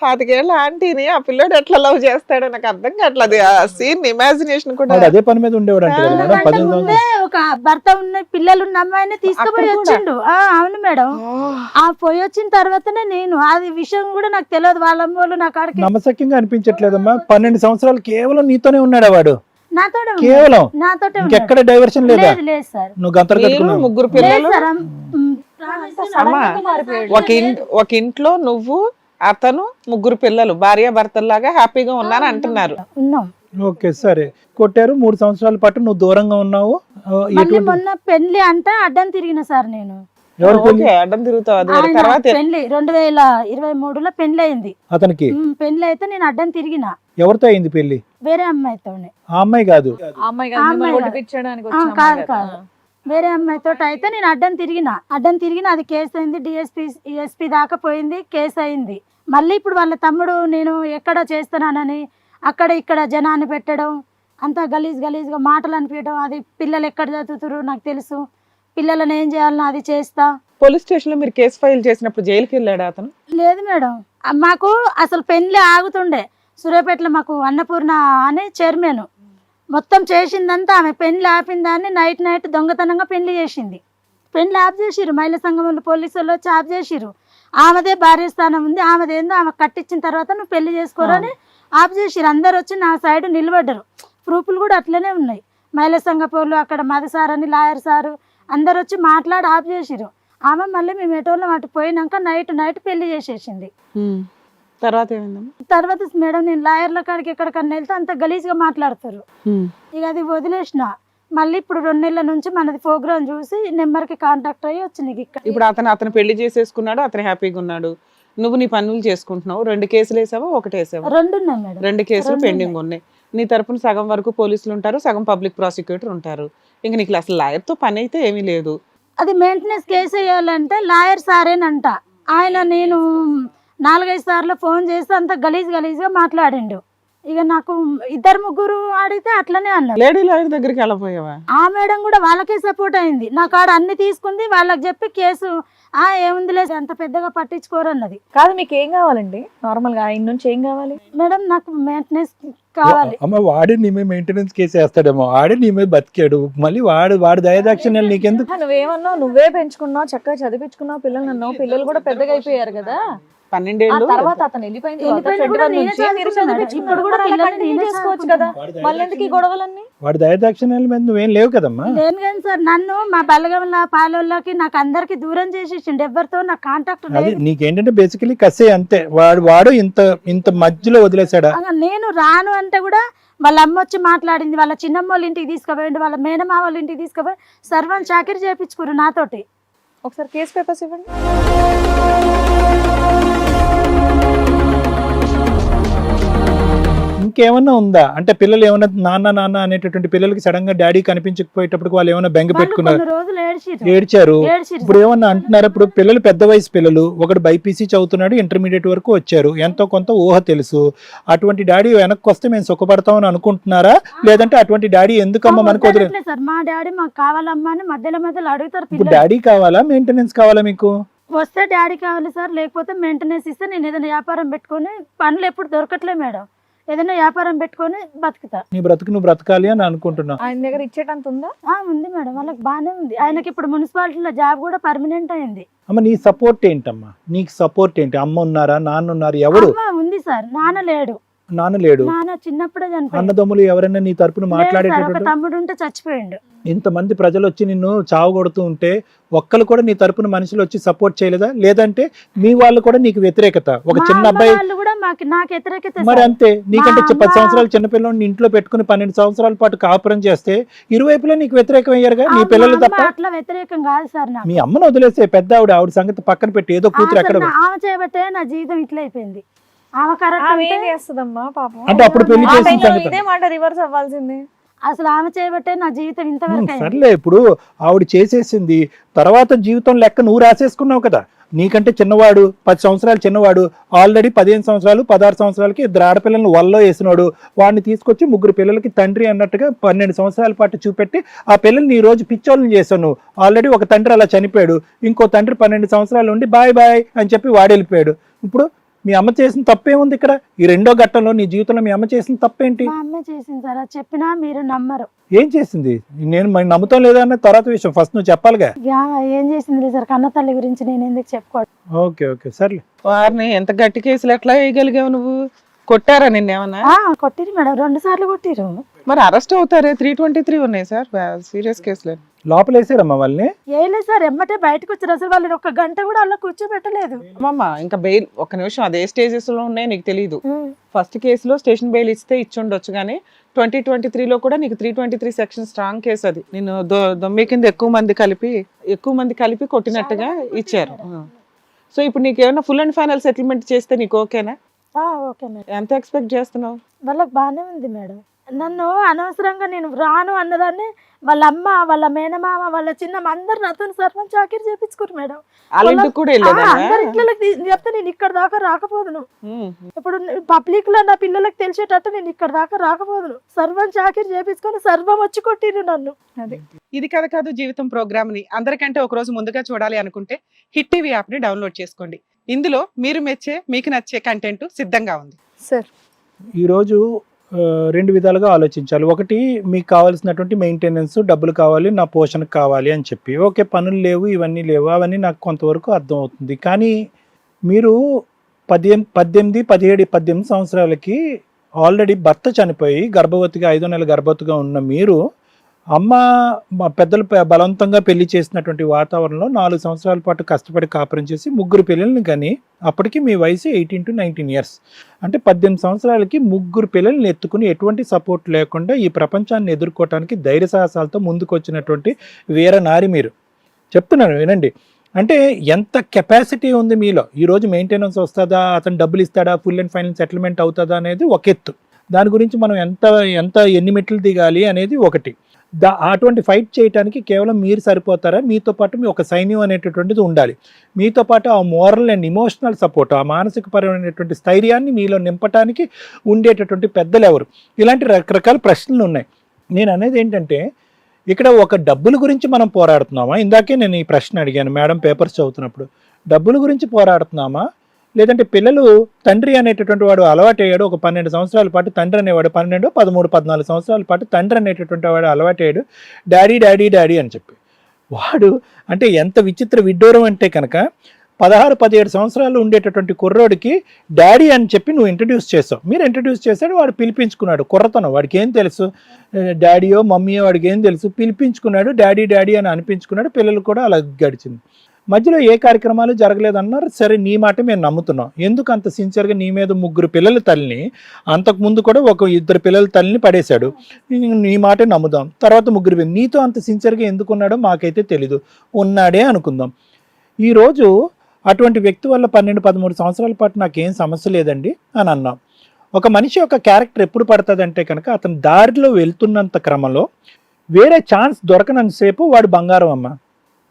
పాతికేళ్ళ ఆంటీని ఆ పిల్లోడు ఎట్లా లవ్ చేస్తాడో నాకు అర్థం కావట్లేదు. ఆ సీన్ ఇమాజినేషన్ కూడా అదే పని మీద ఉండేవాడు అంటే ముందే సంవత్సరాలు ఒక భర్త ఉన్న పిల్లలు ఉన్న అమ్మాయిని తీసుకుపోయి? వచ్చిండు. ఆ, అవును మేడం. ఆ. పోయి వచ్చిన తర్వాతనే నేను అది విషయం కూడా నాకు తెలియదు. వాళ్ళ అమ్మ వాళ్ళు నా కాడికి నమ్మసక్యంగా అనిపించట్లేదమ్మా. పన్నెండు సంవత్సరాలు కేవలం నీతోనే ఉన్నాడా వాడు. కేవలం. ఇంకెక్కడ డైవర్షన్ లేదా? లేదు లేదు సార్. నువ్వు ముగ్గురు పిల్లలు. ఒక ఇంట్లో నువ్వు అతను ముగ్గురు పిల్లలు భార్య భర్తల్లాగా హ్యాపీగా ఉన్నాను అంటున్నారు. ఉన్నాం. ఓకే సరే. కొట్టారు మూడు సంవత్సరాల పాటు నువ్వు దూరంగా ఉన్నావు. మళ్ళీ మొన్న పెళ్ళి అంటే అడ్డం తిరిగిన సార్ నేను. ఓకే అడ్డం తిరుగుతావు. అది వేరే. ఆయన తర్వాత పెళ్ళి రెండు వేల ఇరవై మూడులో పెళ్ళి అయింది అతనికి? ఉమ్, పెళ్ళి అయితే నేను అడ్డం తిరిగిన. ఎవరితో అయింది పెళ్ళి వేరే అమ్మాయితోనే. ఆ అమ్మాయి కాదు. ఆ అమ్మాయి ఆ కాదు అమ్మాయి మిమ్మల్ని కాదు. ఒడిపించడానికి ఆ, అమ్మాయి కాదు కాదు. వేరే అమ్మాయితో అయితే నేను అడ్డం తిరిగిన. అడ్డం తిరిగిన అది కేసు అయింది డిఎస్పీ ఎస్పీ దాకా పోయింది కేసు అయింది మళ్ళీ ఇప్పుడు వాళ్ళ తమ్ముడు నేను ఎక్కడ చేస్తున్నానని అక్కడ ఇక్కడ జనాన్ని పెట్టడం అంతా గలీజ్ గలీజ్గా మాటలు అనిపించడం అది పిల్లలు ఎక్కడ చదువుతారు నాకు తెలుసు. పిల్లలను ఏం చేయాలనో అది చేస్తా. పోలీస్ స్టేషన్లో మీరు కేసు ఫైల్ చేసినప్పుడు జైలుకి వెళ్ళాడు అతను? లేదు మేడం. మాకు అసలు పెళ్ళి ఆగుతుండే. సూర్యాపేటలో మాకు అన్నపూర్ణ అని చైర్మన్. మొత్తం చేసిందంతా ఆమె పెళ్ళి ఆపిన దాన్ని నైట్ నైట్ దొంగతనంగా పెళ్ళి చేసింది. పెళ్ళి ఆఫ్ చేసిరు మహిళా సంఘం వాళ్ళు పోలీసు వాళ్ళు వచ్చి ఆఫ్ చేసిరు ఆమెదే భార్య స్థానం ఉంది. ఆమెది ఏందో ఆమె కట్టించిన తర్వాత నువ్వు పెళ్ళి చేసుకోరని ఆఫ్ చేసిరు. అందరు వచ్చి నా సైడ్ నిలబడ్డరు. ప్రూఫ్లు కూడా అట్లనే ఉన్నాయి. మహిళా సంఘ పోలు అక్కడ మధు సార్ అని లాయర్ సారు అందరు వచ్చి మాట్లాడి ఆఫ్ చేసిరు. ఆమె మళ్ళీ మేము ఎటోళ్ళం అటు పోయినాక నైట్ నైట్ పెళ్ళి చేసేసింది. తర్వాత తర్వాత మేడం నేను లాయర్ల కాడికి ఎక్కడికన్నా వెళ్తే అంత గలీజ్గా మాట్లాడతారు ఇక అది వదిలేసిన. మళ్ళీ ఇప్పుడు రెండు నెలల నుంచి మనది ప్రోగ్రామ్ చూసి నెంబర్కి కాంటాక్ట్ అయ్యి వచ్చింది ఇక్కడ ఇప్పుడు అతను అతను పెళ్ళి చేసేసుకున్నాడు అతను హ్యాపీగా ఉన్నాడు. నువ్వు నీ పనులు చేసుకుంటున్నావు. రెండు కేసులు వేసావా? ఒకటి వేసావా? రెండు మేడం. రెండు కేసులు పెండింగ్ ఉన్నాయి. నీ తరపున సగం వరకు పోలీసులు ఉంటారు సగం పబ్లిక్ ప్రాసిక్యూటర్ ఉంటారు. ఇంక నీకు అసలు లాయర్తో పని అయితే ఏమీ లేదు. అది మెయింటెనెన్స్ కేసు వేయాలంటే లాయర్ సారేనంట. ఆయన నేను నాలుగైదు సార్లు ఫోన్ చేస్తే అంత గలీజ్ గలీజ్గా మాట్లాడిండు. ఇక నాకు ఇద్దరు ముగ్గురు అడిగితే అట్లనే అన్నారు. లేడీ లాయర్ దగ్గరికి వెళ్ళపోయావా? ఆ మేడం కూడా వాళ్ళకే సపోర్ట్ అయింది. నా కాడ అన్ని తీసుకుంది వాళ్ళకి చెప్పి కేసు ఆ ఏముందిలే అంత పెద్దగా పట్టించుకోరన్నది కాదు మీకు ఏం కావాలండి? నార్మల్గా ఆయన నుంచి ఏం కావాలి? మేడం నాకు మెయింటెనెన్స్ కావాలి. అమ్మ వాడే నీ మీద మెయింటెనెన్స్ కేసు వేస్తాడేమో. ఆడే నీ మీద బతికాడు. మళ్ళీ వాడు వాడు దయదాక్షిణ్యాలు నీకెందుకు? నువ్వేమన్నావు? నువ్వే పెంచుకున్నావు చక్కగా చదివించుకున్నావు పిల్లలు అన్నావు పిల్లలు కూడా పెద్దగా అయిపోయారు కదా. పన్నెండేళ్ళు తర్వాత అతను చేసుకోవచ్చు కదా మళ్ళీ ఎందుకు ఈ గొడవలన్నీ? వాడి దయదాక్షిణ్యాల మీద నువ్వేం లేవు కదమ్మా? లేను కానీ సార్ నన్ను మా బలగంల పాలోళ్ళకి నాకు అందరికి దూరం చేసేసిండు. ఎవరితో నాకు కాంటాక్ట్ అది నీకేంటంటే బేసికలీ కసే అంతే. వాడు వాడు ఇంత ఇంత మధ్యలో వదిలేశాడా? అలా నేను రాను అంటే కూడా వాళ్ళ అమ్మ వచ్చి మాట్లాడింది. వాళ్ళ చిన్నమ్మ వాళ్ళ ఇంటికి తీసుకుపోయిండు. వాళ్ళ మేనమా వాళ్ళ ఇంటికి తీసుకుపోయి సర్వం చాకరీ చేపించుకురు నాతోటి. ఒకసారి కేసు పేపర్స్ ఇవ్వండి ఇంకేమన్నా ఉందా? అంటే పిల్లలు ఏమన్నా నాన్న నాన్న అనేటటువంటి పిల్లలకి సడన్గా డాడీ కనిపించకపోయేటప్పటికి వాళ్ళు ఏమైనా బెంగ పెట్టుకున్నారు? ఏడ్చిరు. ఇప్పుడు ఏమన్నా అంటున్నారు? ఇప్పుడు పిల్లలు పెద్ద వయసు పిల్లలు ఒకడు బైపీసీ చదువుతున్నాడు ఇంటర్మీడియట్ వరకు వచ్చారు. ఎంతో కొంత ఊహ తెలుసు. అటువంటి డాడీ వెనక్కి వస్తే మేము సుఖపడతామని అనుకుంటున్నారా? లేదంటే అటువంటి డాడీ ఎందుకమ్మా మనకు వదిలే వద్దనట్లే సార్ మా డాడీ మాకు కావాలమ్మా అని మధ్యలో మధ్యలో అడుగుతారు డాడీ కావాలా? మెయింటెనెన్స్ కావాలా మీకు? వస్తే డాడీ కావాలి సార్ లేకపోతే మెయింటెనెన్స్ ఇస్తే నేను ఏదైనా వ్యాపారం పెట్టుకొని పనులు ఎప్పుడు దొరకట్లే మేడం. ఏదైనా వ్యాపారం పెట్టుకొని బతుకుతా. నీ బ్రతుకు నువ్వు బ్రతకాలి అని అనుకుంటున్నా. ఆయన దగ్గర ఇచ్చేటంత ఉందా? ఆ, ఉంది మేడం. వాళ్ళకి బాగానే ఉంది. ఆయనకి ఇప్పుడు మున్సిపాలిటీలో జాబ్ కూడా పర్మనెంట్ అయింది. అమ్మ నీ సపోర్ట్ ఏంటమ్మా? నీకు సపోర్ట్ ఏంటి? అమ్మ ఉన్నారా? నాన్న ఉన్నారు? ఎవరు? అమ్మ ఉంది సార్. నాన్న లేడు. నాన్న లేడు. నాన్న చిన్నప్పుడే చనిపోయిండు. అన్నదమ్ములు ఎవరైనా నీ తరపున మాట్లాడేటటువంటి తమ్ముడు ఉంటే చచ్చిపోయిండు. ఇంతమంది ప్రజలు వచ్చి నిన్ను చావగొడుతూ ఉంటే ఒక్కరు కూడా నీ తరపున మనుషులు వచ్చి సపోర్ట్ చేయలేదా? లేదంటే మీ వాళ్ళు కూడా నీకు వ్యతిరేకత? ఒక చిన్న అబ్బాయి మరి. అంతే. నీకంటే పది సంవత్సరాలు చిన్నపిల్లని ఇంట్లో పెట్టుకుని పన్నెండు సంవత్సరాల పాటు కాపురం చేస్తే ఇరువైపులా నీకు వ్యతిరేకం అయ్యారుగా? నీ పిల్లలు తప్ప? అట్లా వ్యతిరేకం కాదు సార్ మీ అమ్మను వదిలేసే పెద్ద ఆవిడ ఆవిడ సంగతి పక్కన పెట్టి ఏదో కూతురు ఆమె చేయబట్టే నా జీవితం ఇట్లా అయిపోయింది అంటే చేస్తుందమ్మా పాపం? అంటే అప్పుడు పెళ్ళి ఆ చేసిన time లో సంగతి. ఇదే మాట రివర్స్ అవ్వాల్సింది. అసలు ఆమె చేయబట్టే నా జీవితం ఇంతవరకు సర్లే ఇప్పుడు ఆవిడ చేసేసింది తర్వాత జీవితం లెక్క నువ్వు రాసేసుకున్నావు కదా. నీకంటే చిన్నవాడు పది సంవత్సరాలు చిన్నవాడు ఆల్రెడీ పదిహేను సంవత్సరాలు పదహారు సంవత్సరాలకి ఇద్దరు ఆడపిల్లలను వల్లో వేసినాడు. వాడిని తీసుకొచ్చి ముగ్గురు పిల్లలకి తండ్రి అన్నట్టుగా పన్నెండు సంవత్సరాల పాటు చూపెట్టి ఆ పిల్లల్ని ఈ రోజు పిచ్చోళ్ళని చేశాను ఆల్రెడీ ఒక తండ్రి అలా చనిపోయాడు. ఇంకో తండ్రి పన్నెండు సంవత్సరాలు ఉండి బాయ్ బాయ్ అని చెప్పి వాడు వెళ్ళిపోయాడు ఇప్పుడు మీ అమ్మ చేసిన తప్పేముంది ఇక్కడ? ఈ రెండో ఘట్టంలో నీ జీవితంలో మీ అమ్మ చేసిన తప్పేంటి? మా అమ్మే చేసింది సార్. అది చెప్పినా మీరు నమ్మరు. ఏం చేసింది? నేను మరి నమ్ముతాం లేదా అన్న తర్వాత విషయం. ఫస్ట్ నువ్వు చెప్పాలిగా? యా, ఏం చేసింది సార్. కన్న తల్లి గురించి నేను ఎందుకు చెప్పుకోవడం ఓకే ఓకే. సర్లే. వారిని ఎంత గట్టి కేసులు ఎట్లా వేయగలిగావు నువ్వు? కొట్టారా నిన్నేమన్నా ఆ, కొట్టిరు మేడం. రెండు సార్లు కొట్టిరు. మరి అరెస్ట్ అవుతారే? త్రీ ట్వంటీ త్రీ ఉన్నాయి సార్. సీరియస్ కేసులు లోపల వేసారమ్మా వాళ్ళని ఏలే సార్ ఎమ్మటే బయటకు వచ్చారు. అసలు వాళ్ళని ఒక గంట కూడా అలా కూర్చోబెట్టలేదు. అమ్మమ్మ ఇంకా బెయిల్ ఒక నిమిషం అదే స్టేజెస్లో ఉన్నాయి నీకు తెలియదు. ఫస్ట్ కేసులో స్టేషన్ బెయిల్ ఇస్తే ఇచ్చుండొచ్చు కానీ ట్వంటీ ట్వంటీ త్రీలో కూడా నీకు three twenty three section strong case అది. నేను దొ- దొమ్మి కింద ఎక్కువ మంది కలిపి ఎక్కువ మంది కలిపి కొట్టినట్టుగా ఇచ్చారు. సో ఇప్పుడు నీకు ఏమైనా ఫుల్ అండ్ ఫైనల్ సెటిల్మెంట్ చేస్తే నీకు ఓకేనా? ఆ, ఓకే మేడం. ఎంత ఎక్స్పెక్ట్ చేస్తున్నావు? వాళ్ళకి బాగానే ఉంది మేడం. నన్ను అనవసరంగా నేను రాను అన్నదాన్ని వాళ్ళ అమ్మ వాళ్ళ మేనమామ వాళ్ళ చిన్నమ్మ అందరు నాతో సర్పంచ్ చాకరీ చేపించుకోరు మేడం. అందరి ఇళ్ళకి చెప్తే నేను ఇక్కడ దాకా రాకపోదును. ఇప్పుడు పబ్లిక్లో నా పిల్లలకు తెలిసేటట్టు నేను ఇక్కడ దాకా రాకపోదును. సర్వం చాకరీ చేపించుకొని సర్వం వచ్చి కొట్టిరు నన్ను. అది. ఇది కథ కాదు జీవితం ప్రోగ్రామ్ని అందరికంటే ఒక రోజు ముందుగా చూడాలి అనుకుంటే హిట్ టీవీ యాప్ని డౌన్లోడ్ చేసుకోండి. ఇందులో మీరు మెచ్చే మీకు నచ్చే కంటెంట్ సిద్ధంగా ఉంది. సార్. ఈరోజు రెండు విధాలుగా ఆలోచించాలి. ఒకటి మీకు కావాల్సినటువంటి మెయింటెనెన్స్ డబ్బులు కావాలి నా పోషణకు కావాలి అని చెప్పి. ఓకే పనులు లేవు ఇవన్నీ లేవు అవన్నీ నాకు కొంతవరకు అర్థమవుతుంది. కానీ మీరు పద్దెనిమిది పద్దెనిమిది పదిహేడు పద్దెనిమిది సంవత్సరాలకి ఆల్రెడీ భర్త చనిపోయి గర్భవతిగా ఐదో నెల గర్భవతిగా ఉన్న మీరు అమ్మ మా పెద్దలు బలవంతంగా పెళ్ళి చేసినటువంటి వాతావరణంలో నాలుగు సంవత్సరాల పాటు కష్టపడి కాపురం చేసి ముగ్గురు పిల్లల్ని కానీ అప్పటికి మీ వయసు ఎయిటీన్ టు నైన్టీన్ ఇయర్స్. అంటే పద్దెనిమిది సంవత్సరాలకి ముగ్గురు పిల్లల్ని ఎత్తుకుని ఎటువంటి సపోర్ట్ లేకుండా ఈ ప్రపంచాన్ని ఎదుర్కోవటానికి ధైర్య సాహసాలతో ముందుకు వచ్చినటువంటి వీర నారి మీరు. చెప్తున్నాను వినండి. అంటే ఎంత కెపాసిటీ ఉంది మీలో? ఈరోజు మెయింటెనెన్స్ వస్తుందా? అతను డబ్బులు ఇస్తాడా? ఫుల్ అండ్ ఫైనల్ సెటిల్మెంట్ అవుతుందా అనేది ఒక ఎత్తు. దాని గురించి మనం ఎంత ఎంత ఎన్ని మెట్లు దిగాలి అనేది ఒకటి. దా అటువంటి ఫైట్ చేయడానికి కేవలం మీరు సరిపోతారా? మీతో పాటు మీ ఒక సైన్యం అనేటటువంటిది ఉండాలి. మీతో పాటు ఆ మోరల్ అండ్ ఇమోషనల్ సపోర్ట్ ఆ మానసిక పరమైనటువంటి స్థైర్యాన్ని మీలో నింపటానికి ఉండేటటువంటి పెద్దలు ఎవరు? ఇలాంటి రకరకాల ప్రశ్నలు ఉన్నాయి. నేను అనేది ఏంటంటే ఇక్కడ ఒక డబ్బుల గురించి మనం పోరాడుతున్నామా? ఇందాకే నేను ఈ ప్రశ్న అడిగాను మేడం పేపర్స్ చదువుతున్నప్పుడు. డబ్బుల గురించి పోరాడుతున్నామా? లేదంటే పిల్లలు తండ్రి అనేటటువంటి వాడు అలవాటు అయ్యాడు ఒక పన్నెండు సంవత్సరాల పాటు తండ్రి అనేవాడు పన్నెండు పదమూడు పద్నాలుగు సంవత్సరాల పాటు తండ్రి అనేటటువంటి వాడు అలవాటు అయ్యాడు డాడీ డాడీ డాడీ అని చెప్పి. వాడు అంటే ఎంత విచిత్ర విడ్డూరం అంటే కనుక పదహారు పదిహేడు సంవత్సరాలు ఉండేటటువంటి కుర్రోడికి డాడీ అని చెప్పి నువ్వు ఇంట్రడ్యూస్ చేసావు. మీరు ఇంట్రడ్యూస్ చేశాడు వాడు పిలిపించుకున్నాడు. కుర్రతనం వాడికి ఏం తెలుసు? డాడీయో మమ్మీయో వాడికి ఏం తెలుసు? పిలిపించుకున్నాడు డాడీ డాడీ అని అనిపించుకున్నాడు పిల్లలు కూడా అలా గడిచింది. మధ్యలో ఏ కార్యక్రమాలు జరగలేదన్నారు. సరే నీ మాట మేము నమ్ముతున్నాం. ఎందుకు అంత సిన్సియర్గా నీ మీద ముగ్గురు పిల్లల తల్లిని అంతకు ముందు కూడా ఒక ఇద్దరు పిల్లల తల్లిని పడేశాడు. నీ మాటే నమ్ముదాం. తర్వాత ముగ్గురు నీతో అంత సిన్సియర్గా ఎందుకున్నాడో మాకైతే తెలీదు. ఉన్నాడే అనుకుందాం. ఈరోజు అటువంటి వ్యక్తి వల్ల పన్నెండు పదమూడు సంవత్సరాల పాటు నాకేం సమస్య లేదండి అని అన్నాం. ఒక మనిషి యొక్క క్యారెక్టర్ ఎప్పుడు పడుతుందంటే కనుక అతను దారిలో వెళ్తున్నంత క్రమంలో వేరే ఛాన్స్ దొరకనంతసేపు వాడు బంగారం అమ్మ.